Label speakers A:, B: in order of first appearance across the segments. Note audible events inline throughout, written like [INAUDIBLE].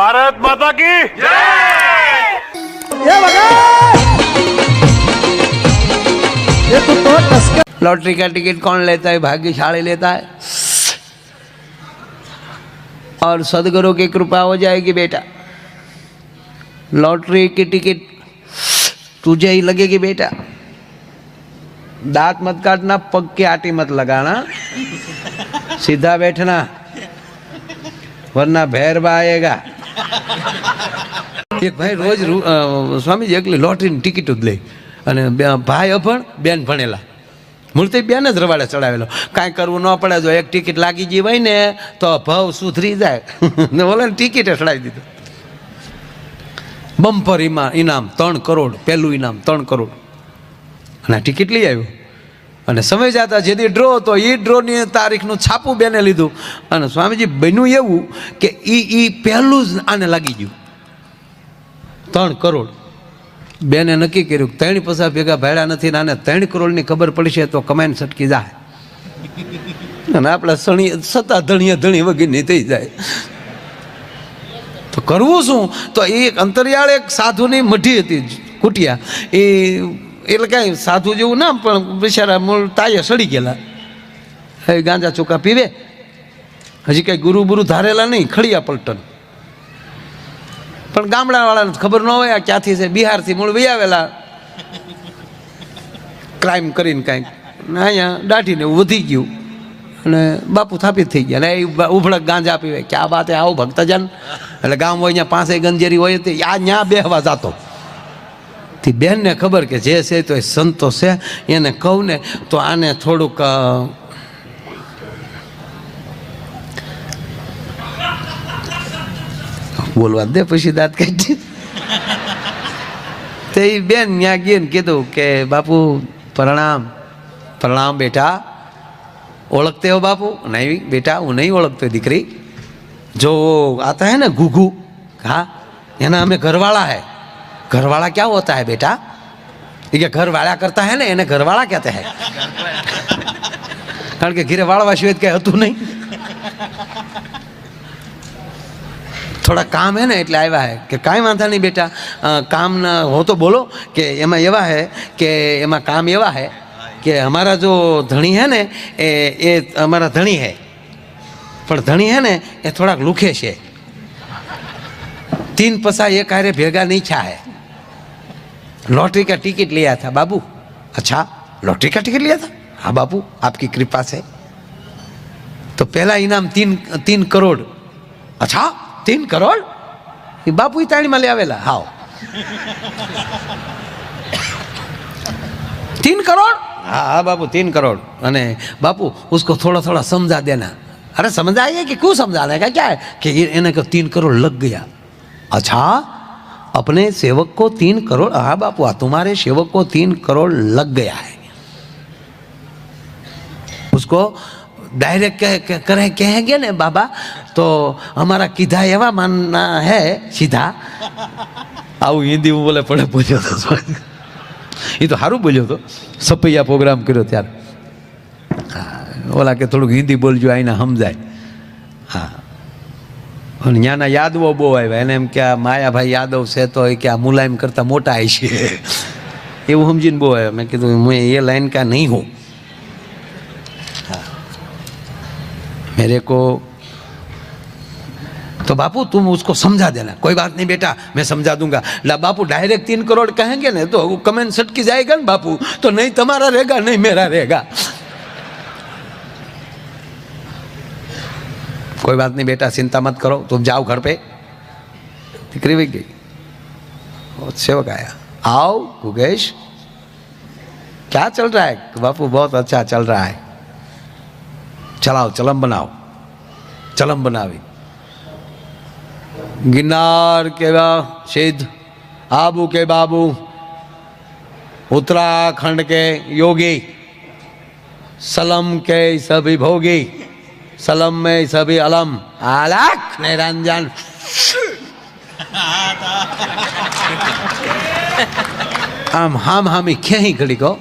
A: भारत माता की
B: ये बघा ये तो
C: लॉटरी का टिकट कौन लेता है? भाग्यशाली लेता है। और सदगुरु की कृपा हो जाएगी बेटा। लॉटरी की टिकट तुझे ही लगेगी बेटा। दांत मत काटना पग की आटी मत लगाना। सीधा बैठना, वरना भैरवा आएगा। એક ભાઈ રોજ સ્વામીજી એકલી લોટરીની ટિકિટ જ લઈ અને ભાઈ અભણ, બેન ભણેલા. મૂર્તિ બેન જ રવાડે ચડાવેલો. કાંઈ કરવું ન પડે, જો એક ટિકિટ લાગી ગઈ હોય ને, તો ભાવ સુધરી જાય. [LAUGHS] ને ઓલે ટિકિટે ચડાવી દીધું. બમ્પર ઇનામ ત્રણ કરોડ, પહેલું ઇનામ ત્રણ કરોડ. અને ટિકિટ લઈ આવ્યો. અને સમય જતા જેથી ડ્રો હતો એ ડ્રોની તારીખનું છાપું બેને લીધું. અને સ્વામીજી, બન્યું એવું કે એ એ પહેલું જ આને લાગી ગયું. ત્રણ કરોડ. બેને નક્કી કર્યું ત્રણ પૈસા ભેગા ભાડ્યા નથી ને ત્રણ કરોડની ખબર પડશે તો કમાઈને છટકી જાય. અને આપણે સણી સત્તા ધણીયા ધણી વગેરે થઈ જાય. તો કરવું શું? તો એક અંતરિયાળ એક સાધુની મઢી હતી કુટિયા. એ એટલે કાંઈ સાધુ જેવું ના પણ બિચારા મૂળ તાયે સડી ગયેલા. હવે ગાંજા ચોખા પીવે. હજી કાંઈ ગુરુ બુરુ ધારેલા નહીં, ખડિયા પલટન. પણ ગામડાવાળાને ખબર ન હોય આ ક્યાંથી છે, બિહારથી મૂળ વહી આવેલા. ક્રાઇમ કરીને કાંઈક. અહીંયા દાઢીને વધી ગયું. અને બાપુ થાપિત થઈ ગયા. ને એ ઉભળક ગાંજા પીવે. કે આ બાતે આવો ભક્તજન. એટલે ગામ હોય, અહીંયા પાસે ગંજેરી હોય તે આ ન્યા બેહવા જાતો. તે બેનને ખબર કે જે છે તો એ સંતો છે. એને કહું ને તો આને થોડુંક બોલવા દે પછી દાંત કાઢી. તે બેન ત્યાં ગઈ ને કીધું કે, બાપુ, પ્રણામ પ્રણામ બેટા. ઓળખતે હો બાપુ? નહીં બેટા, હું નહીં ઓળખતો દીકરી. જો આતા હે ને, ઘૂઘુ. હા, એના અમે ઘરવાળા હે. घरवाला क्या होता है बेटा ये क्या घर वाला करता है ना એને ઘરવાળા કહેતા હે કારણ કે ઘીરે વાળવા સિવાય તો કઈ હતું નહીં થોડા કામ હે ને એટલે આવ્યા હે કે કાંઈ વાંધા નહીં બેટા અ, કામના હો તો બોલો કે એમાં એવા હે કે એમાં કામ એવા હે કે અમારા જો ધણી હે ને એ એ અમારા ધણી હે પણ ધણી હે ને એ થોડાક લુખે છે तीन पसा एक हारे भेगा नहीं छा है लॉटरी का टिकट लिया था बाबू। अच्छा लॉटरी का टिकट लिया था? हाँ बाबू, आपकी कृपा से। तो पहला इनाम तीन तीन करोड़। अच्छा तीन करोड़? ये बापू में ले आवेला? हाओ। तीन करोड़? हाँ हाँ बाबू, तीन करोड़। अने बापू, उसको थोड़ा थोड़ा समझा देना। अरे समझाइए कि क्यों समझाने का क्या है? कि इन्हें को तीन करोड़ लग गया। अच्छा अपने सेवक को तीन करोड़ हाँ बापू हाँ तुम्हारे सेवक को तीन करोड़ लग गया है उसको डायरेक्ट कह, कह, करे कहेंगे ने बाबा तो हमारा किधा एवा मानना है सीधा આવું હિન્દી હું બોલે પડે બોલ્યો હતો એ તો સારું બોલ્યો હતો સપૈયા પ્રોગ્રામ કર્યો ત્યારે હા ઓલા કે થોડુંક હિન્દી બોલજો આઈને સમજાય હા અને ત્યાંના યાદવો બહુ આવ્યા એને એમ કે આ માયાભાઈ યાદવ છે તો એ કે આ મુલાયમ કરતાં મોટા આવી છે એવું સમજીને બહુ આવ્યા મેં કીધું હું એ લાઈન કા નહીં હું મેરે કો तो बापू तुम उसको समझा देना कोई बात नहीं बेटा मैं समझा दूंगा ला बापू डायरेक्ट तीन करोड़ कहेंगे ना तो कमेंट सटकी जाएगा ना बापू तो नहीं तुम्हारा रहेगा नहीं मेरा रहेगा कोई बात नहीं बेटा, चिंता मत करो, तुम जाओ घर पे। दिक्री भी गई। और सेवक आया। आओ गुगेश, क्या चल रहा है? बापू, बहुत अच्छा चल रहा है। चलाओ, चलम बनाओ। चलम बनावी। गिरनार के सिद्ध, आबू के बाबू, उत्तराखंड के योगी, सलम के सभी भोगी। सलम में सभी अलम अलख निरंजन આમ હામ હામી ક્યાંય ઘડીકો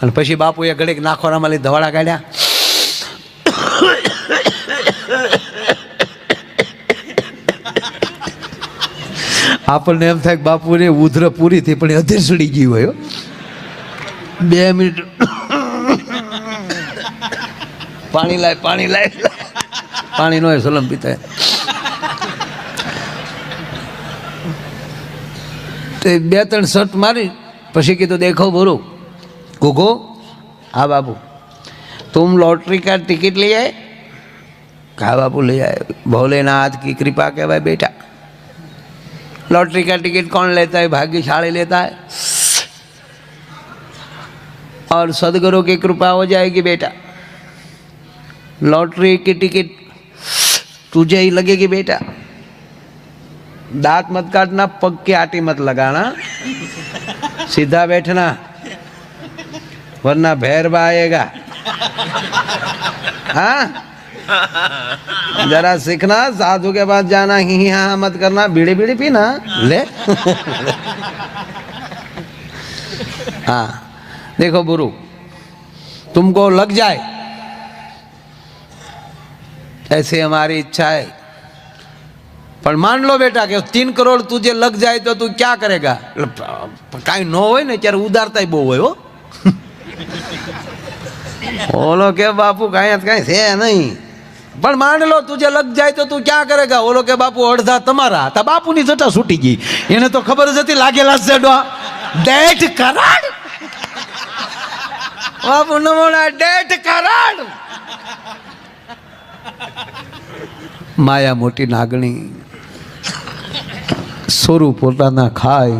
C: અને પછી બાપુએ ઘડીક નાખોરામાં લઈ ધવાડા કાઢ્યા આપણને એમ થાય કે બાપુને ઉધર પૂરી થઈ પણ એ અધીર સડી ગઈ હોય હો. બે મિનિટ પાણી લાય પાણી લાય પાણી નો સલમ પીતા તો એ બે ત્રણ શર્ટ મારી પછી કીધું દેખો બોરો गोगो हाँ बाबू तुम लॉटरी का टिकट ले आए कहा बाबू ले आए भोलेनाथ की कृपा के भाई बेटा लॉटरी का टिकट कौन लेता है भाग्यशाली लेता है और सदगुरु की कृपा हो जाएगी बेटा लॉटरी की टिकट। तुझे ही लगेगी बेटा। दांत मत काटना पग की आटी मत लगाना। सीधा बैठना, वरना भैरवा आएगा। हाँ? जरा सीखना, साधु के पास जाना ही ही हाँ मत करना, बीड़ी बीड़ी पीना। ले। हाँ देखो बुरु, तुमको लग जाए ऐसे हमारी इच्छा है પણ માન લો બેટા કે તીન કરોડ તુજે લગ જાય તો તું ક્યાં કરેગા એટલે કાંઈ ન હોય ને ત્યારે ઉદારતા બહુ હોય હો ઓલો કે બાપુ કાંઈ જ કાંઈ છે નહીં પણ માન લો તુજે લગ જાય તો તું ક્યાં કરેગા ઓલો કે બાપુ અડધા તમારા તા બાપુની જટા છૂટી ગઈ એને તો ખબર જ હતી લાગેલા છે ડોહા. ડેઢ કરાડ બાપુ નમોના ડેઢ કરાડ માયા મોટી નાગણી સ્વરૂપ પોતાના ખાય.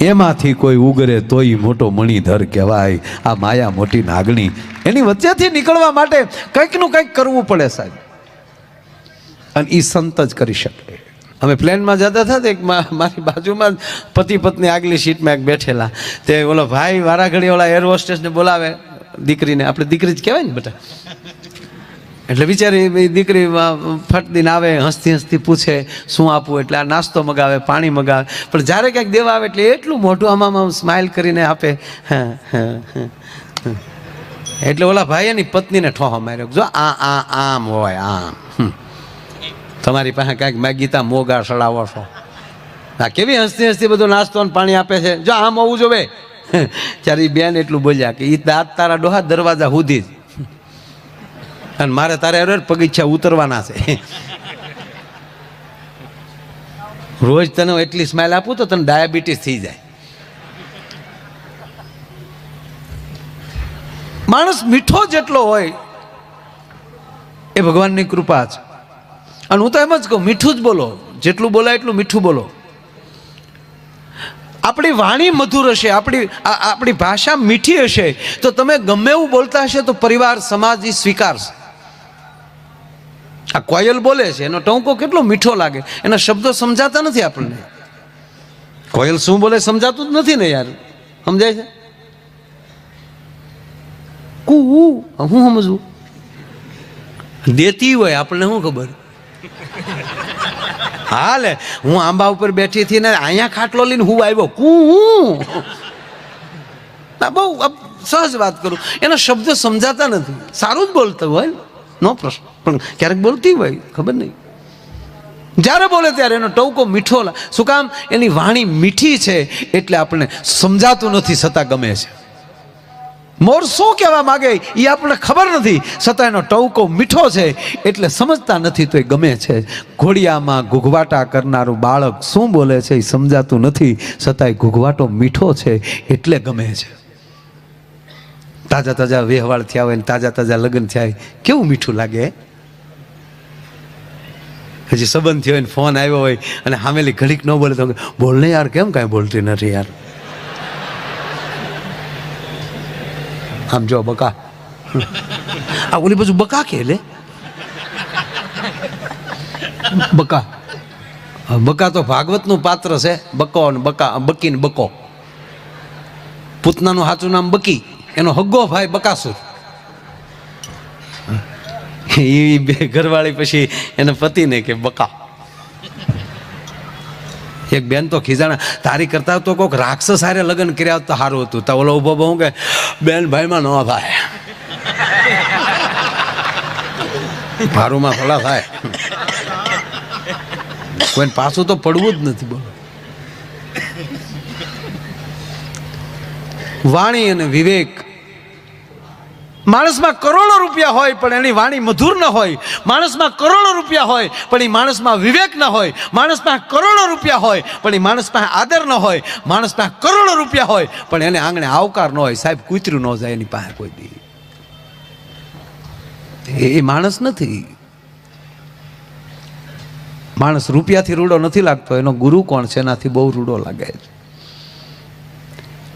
C: એમાંથી કોઈ ઉગરે તોય મોટો મણિધર કહેવાય. આ માયા મોટી નાગણી એની વચ્ચેથી નીકળવા માટે કંઈકનું કંઈક કરવું પડે સાહેબ. અને એ સંત જ કરી શકે. અમે પ્લેનમાં જતા હતા એક મારી બાજુમાં પતિ પત્ની આગલી સીટમાં એક બેઠેલા. તે ઓલો ભાઈ વારાઘડી ઓલા એર હોસ્ટેસને બોલાવે દીકરીને. આપણે દીકરી જ કહેવાય ને બેટા એટલે બિચારી દીકરી ફટ દિન આવે, હસતી હસતી પૂછે, શું આપવું? એટલે આ નાસ્તો મગાવે, પાણી મગાવે. પણ જ્યારે ક્યાંક દેવા આવે એટલે એટલું મોટું આમાં આમ સ્માઇલ કરીને આપે. એટલે ઓલા ભાઈ એની પત્નીને ઠોહો માર્યો. જો આ આ આમ હોય, આમ. તમારી પાસે કાંઈક મેગીતા મોગા સડાવો છો. આ કેવી હસતી હસતી બધું નાસ્તો અને પાણી આપે છે? જો આમ હોવું જોવે ત્યારે એ બેન એટલું બોલ્યા કે એ દાંત તારા ડોહા દરવાજા સુધી જ. અને મારે તારે અરે પગીચા ઉતરવાના છે. રોજ તને એટલી સ્માઇલ આપું તો તને ડાયાબિટીસ થઈ જાય. માણસ મીઠો જેટલો હોય, એ ભગવાનની કૃપા છે. અને હું તો એમ જ કહું, મીઠું જ બોલો. જેટલું બોલાય એટલું મીઠું બોલો. આપણી વાણી મધુર હશે, આપણી આપણી ભાષા મીઠી હશે, તો તમે ગમે એવું બોલતા હશે તો પરિવાર, સમાજ એ સ્વીકારશે. આ કોયલ બોલે છે, એનો ટોંકો કેટલો મીઠો લાગે. એના શબ્દો સમજાતા નથી આપણને. કોયલ શું બોલે સમજાતું જ નથી ને યાર. સમજાય છે? કુ હું સમજવું? દેતી હોય, આપણને શું ખબર? હા લે હું આંબા ઉપર બેઠી હતી ને અહીંયા ખાટલો લઈને હું આવ્યો. કુ હું બહુ સહજ વાત કરું. એના શબ્દો સમજાતા નથી. સારું જ બોલતું હોય નો પ્રશ્ન. પણ ક્યારેક બોલતી હોય, ખબર નહીં. જ્યારે બોલે ત્યારે એનો ટવકો મીઠો શું કામ? એની વાણી મીઠી છે એટલે આપણને સમજાતું નથી છતાં ગમે છે. મોર શું કહેવા માગે એ આપણને ખબર નથી. છતાં એનો ટવકો મીઠો છે એટલે સમજતા નથી તો એ ગમે છે. ઘોડિયામાં ઘૂઘવાટા કરનારું બાળક શું બોલે છે એ સમજાતું નથી. છતાંય ઘૂઘવાટો મીઠો છે એટલે ગમે છે. તાજા તાજા વ્યવહાર થયા હોય ને તાજા તાજા લગ્ન થયા હોય, કેવું મીઠું લાગે હજી સંબંધ થયો હોય ને ફોન આવ્યો હોય અને હામેલી ઘડીક ન બોલે તો બોલ ને યાર, કેમ કાંઈ બોલતી નથી યાર? આમ જો બકા. આ ઓલી બાજુ બકા કે લે? બકા. બકા તો ભાગવતનું પાત્ર છે, બકો અને બકા, બકી ને બકો. પૂતનાનું સાચું નામ બકી. એનો હગ્ગો ભાઈ બકાસુર. એ બે ઘરવાળી પછી એને પતિને કે બકા. એક બેન તો ખીજાણા, તારી કરતા તો કોઈક રાક્ષસ હારે લગ્ન કર્યા તો સારું હતું. તો ઓલો ઊભો બહુ કે, બેન, ભાઈમાં ન થાય મારુંમાં ભલા થાય. કોઈને પાછું તો પડવું જ નથી બોલો. વાણી અને વિવેક માણસમાં કરોડો રૂપિયા હોય પણ એની વાણી મધુર ન હોય. માણસમાં કરોડો રૂપિયા હોય પણ એ માણસમાં વિવેક ન હોય. માણસમાં કરોડો રૂપિયા હોય પણ એ માણસમાં આદર ન હોય. માણસમાં કરોડો રૂપિયા હોય પણ એને આંગણે આવકાર ન હોય. સાહેબ, કૂતરું ન જાય એની પાસે કોઈ દી. એ માણસ નથી. માણસ રૂપિયાથી રૂડો નથી લાગતો. એનો ગુરુ કોણ છે? એનાથી બહુ રૂડો લાગે છે.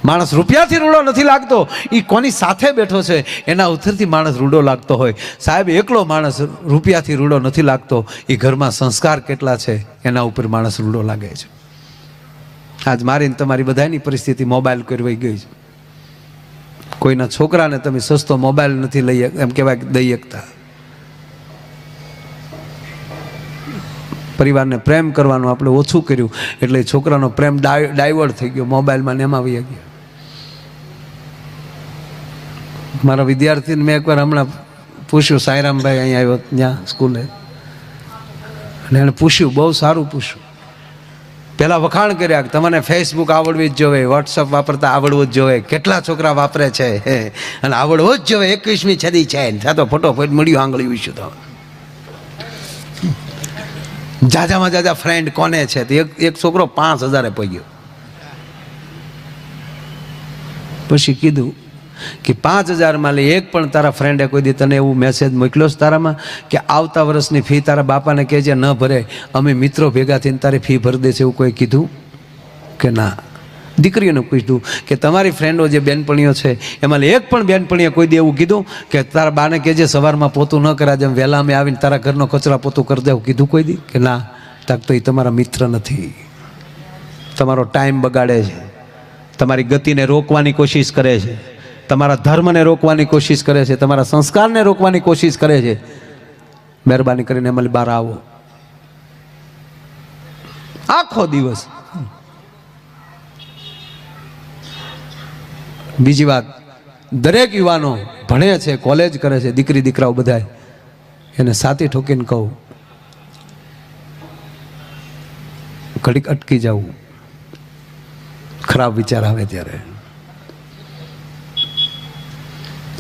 C: માણસ રૂપિયાથી રૂડો નથી લાગતો. એ કોની સાથે બેઠો છે, એના ઉથરથી માણસ રૂડો લાગતો હોય. સાહેબ, એકલો માણસ રૂપિયાથી રૂડો નથી લાગતો. એ ઘરમાં સંસ્કાર કેટલા છે, એના ઉપર માણસ રૂડો લાગે છે. આજ મારીને તમારી બધાની પરિસ્થિતિ મોબાઈલ કરવાઈ ગઈ છે. કોઈના છોકરાને તમે સસ્તો મોબાઈલ નથી લઈ એમ કહેવાય દઈ શકતા પરિવારને પ્રેમ કરવાનું આપણે ઓછું કર્યું. એટલે છોકરાનો પ્રેમ ડાય, ડાયવર્ટ થઈ ગયો, મોબાઈલમાં ને એમાં વહી ગયો. મારા વિદ્યાર્થીને મેં એકવાર હમણાં પૂછ્યું સાંઈરામભાઈ અહીંયા આવ્યો ત્યાં સ્કૂલે? અને એણે પૂછ્યું, બહુ સારું પૂછ્યું. પહેલાં વખાણ કર્યા કે, તમને ફેસબુક આવડવી જ જોવે વોટ્સઅપ વાપરતા આવડવું જ જોવે કેટલા છોકરા વાપરે છે? અને આવડવું જ જોવે એકવીસમી છદી છે. ત્યાં તો ફટોફટ મળ્યું આંગળી વિશું તો. જાજામાં જાજા ફ્રેન્ડ કોને છે? તો એક એક છોકરો પાંચ હજારે પગ્યો. પછી કીધું કે પાંચ હજારમાં લે, એક પણ તારા ફ્રેન્ડે કોઈ દી તને એવું મેસેજ મોકલ્યો છે તારામાં કે આવતા વર્ષની ફી તારા બાપાને કહેજે, ન ભરે, અમે મિત્રો ભેગા થઈને તારી ફી ભરી દેશે, એવું કોઈ કીધું? કે ના. દીકરીઓને પૂછ્યું કે તમારી ફ્રેન્ડો જે બેનપણીઓ છે, એમાં એક પણ બેનપણીએ કોઈ દે એવું કીધું? કે તારા બાને કહેજે, સવારમાં પોતું ન કરા જેમ વહેલા અમે આવીને તારા ઘરનો કચરા પોતું કરી દેવું કીધું કોઈ દી? કે ના. તાક તો એ તમારા મિત્ર નથી. તમારો ટાઈમ બગાડે છે. તમારી ગતિને રોકવાની કોશિશ કરે છે. તમારા ધર્મને રોકવાની કોશિશ કરે છે, તમારા સંસ્કારને રોકવાની કોશિશ કરે છે. મહેરબાની કરીને અમલ બહાર આવો. આખો દિવસ. બીજી વાત, દરેક યુવાનો ભણે છે, કોલેજ કરે છે, દીકરી, દીકરાઓ બધાય. એને સાથી ઠોકીને કહું, ઘડીક અટકી જવું ખરાબ વિચાર આવે ત્યારે.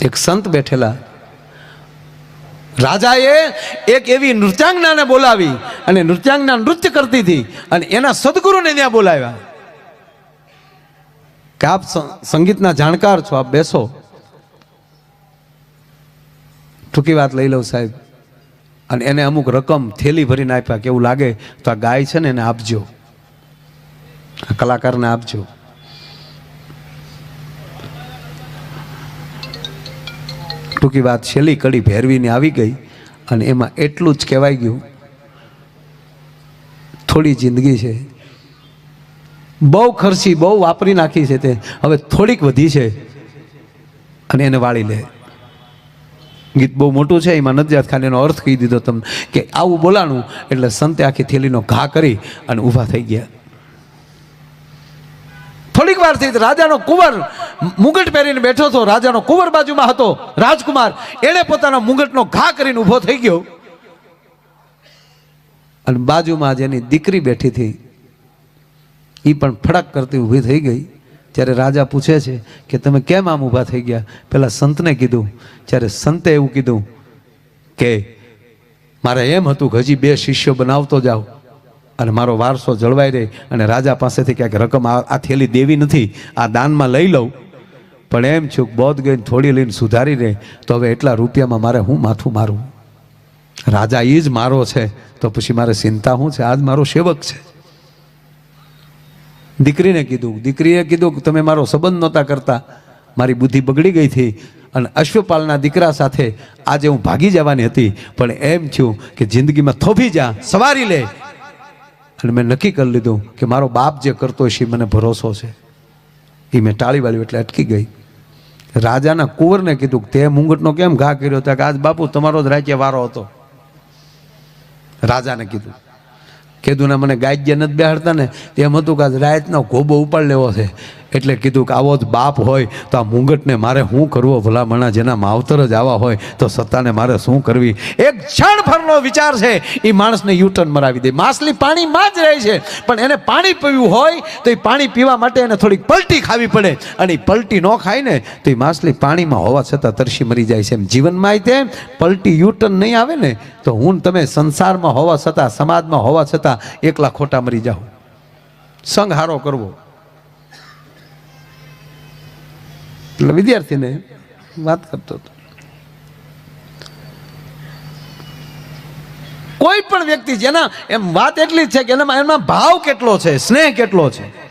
C: એક સંત બેઠેલા. રાજાએ એક એવી નૃત્યાંગનાને બોલાવી અને નૃત્યાંગના નૃત્ય કરતી હતી અને એના સદગુરુને ત્યાં બોલાવ્યા. કે આપ સંગીતના જાણકાર છો, આપ બેસો. ટૂંકી વાત લઈ લઉં સાહેબ. અને એને અમુક રકમ થેલી ભરીને આપ્યા કેવું લાગે તો આ ગાય છે ને એને આપજો. આ કલાકારને આપજો. ટૂંકી વાત છેલ્લી કડી ભેરવીને આવી ગઈ અને એમાં એટલું જ કહેવાય ગયું. થોડી જિંદગી છે. બહુ ખર્ચી, બહુ વાપરી નાખી છે તે. હવે થોડીક વધી છે અને એને વાળી લે. ગીત બહુ મોટું છે, એમાં નથી ખાન એનો અર્થ કહી દીધો તમને કે આવું બોલાણું એટલે સંતે આખી થેલીનો ઘા કરી અને ઊભા થઈ ગયા. થોડીક વાર થઈ રાજાનો કુંવર મુગટ પહેરીને બેઠો હતો, રાજાનો કુંવર બાજુમાં હતો, રાજકુમાર. એણે પોતાના મુગટનો ઘા કરીને ઊભો થઈ ગયો. અને બાજુમાં જેની દીકરી બેઠી હતી. એ પણ ફડક કરતી ઊભી થઈ ગઈ. ત્યારે રાજા પૂછે છે કે તમે કેમ આમ ઊભા થઈ ગયા? પેલા સંતને કીધું. જ્યારે સંતે એવું કીધું કે મારે એમ હતું કે હજી બે શિષ્યો બનાવતો જાઓ. અને મારો વારસો જળવાઈ રહે અને રાજા પાસેથી ક્યાંક રકમ આ થેલી દેવી નથી, આ દાનમાં લઈ લઉં. પણ એમ છું બોધ ગઈને થોડી લઈને સુધારી રહે તો હવે એટલા રૂપિયામાં મારે હું માથું મારું? રાજા એ જ મારો છે, તો પછી મારે ચિંતા શું છે? આજ મારો સેવક છે. દીકરીને કીધું, દીકરીએ કીધું કે તમે મારો સંબંધ નહોતા કરતા. મારી બુદ્ધિ બગડી ગઈ હતી અને અશ્વપાલના દીકરા સાથે આજે હું ભાગી જવાની હતી. પણ એમ થયું કે જિંદગીમાં થોભી જા, સવારી લે. અને મેં નક્કી કરી લીધું કે મારો બાપ જે કરતો છે એ મને ભરોસો છે. એ મેં ટાળી વાળ્યું એટલે અટકી ગઈ. રાજાના કુંવરને કીધું તે મુંગટનો કેમ ઘા કર્યો? હતો કે આજ બાપુ તમારો જ રાજ્ય વારો હતો. રાજાને કીધું કીધું ને મને ગાજ્ય નથી બેહાડતા ને? તેમ હતું કે આજ રાયતનો ઘોબો ઉપાડ લેવો છે. એટલે કીધું કે આવો જ બાપ હોય તો આ મુંગટને મારે શું કરવો ભલામણા? જેના માવતર જ આવા હોય તો સત્તાને મારે શું કરવી? એક ક્ષણ ભરનો વિચાર છે એ માણસને યુટર્ન મરાવી દે. માછલી પાણીમાં જ રહે છે. પણ એને પાણી પીવું હોય તો એ પાણી પીવા માટે એને થોડીક પલટી ખાવી પડે. અને એ પલટી ન ખાય ને તો એ માછલી પાણીમાં હોવા છતાં તરસી મરી જાય છે. એમ જીવનમાં તે પલટી યુટર્ન નહીં આવે ને તો હું તમે સંસારમાં હોવા છતાં, સમાજમાં હોવા છતાં એકલા ખોટા મરી જાઓ. સંઘ હારો કરવો. એટલે વિદ્યાર્થીને વાત કરતો હતો. કોઈ પણ વ્યક્તિ જેના એમ વાત એટલી જ છે કે એનામાં એમાં ભાવ કેટલો છે, સ્નેહ કેટલો છે?